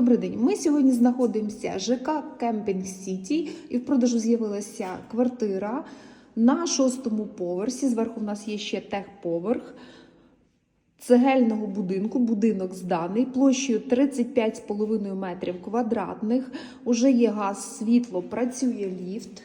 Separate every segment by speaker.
Speaker 1: Добрий день. Ми сьогодні знаходимося ЖК Кемпінг Сіті, і в продажу з'явилася квартира на шостому поверсі. Зверху в нас є ще техповерх цегельного будинку. Будинок зданий площею 35,5 метрів квадратних. Уже є газ, світло, працює ліфт.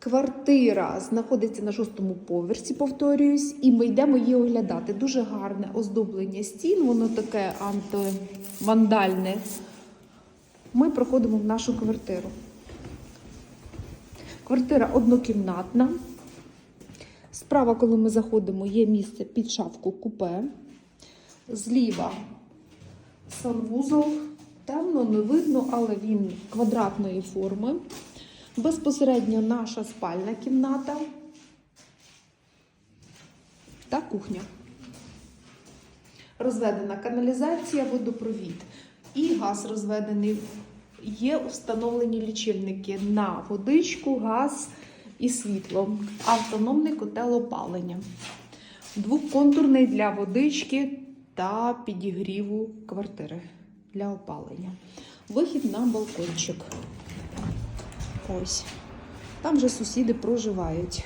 Speaker 1: Квартира знаходиться на шостому поверсі, повторююсь, і ми йдемо її оглядати. Дуже гарне оздоблення стін, воно таке антивандальне. Ми проходимо в нашу квартиру. Квартира однокімнатна. Справа, коли ми заходимо, є місце під шафку купе. Зліва санвузол. Темно, не видно, але він квадратної форми. Безпосередньо наша спальна кімната та кухня. Розведена каналізація, водопровід і газ розведений. Є встановлені лічильники на водичку, газ і світло. Автономний котел опалення. Двоконтурний для водички та підігріву квартири для опалення. Вихід на балкончик. Ось. Там вже сусіди проживають.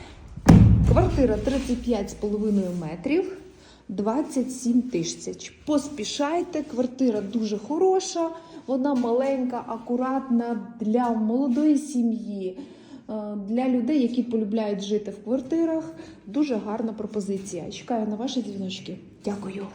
Speaker 1: Квартира 35,5 метрів, 27 тисяч. Поспішайте, квартира дуже хороша, вона маленька, акуратна для молодої сім'ї, е, для людей, які полюбляють жити в квартирах. Дуже гарна пропозиція. Чекаю на ваші дзвіночки. Дякую.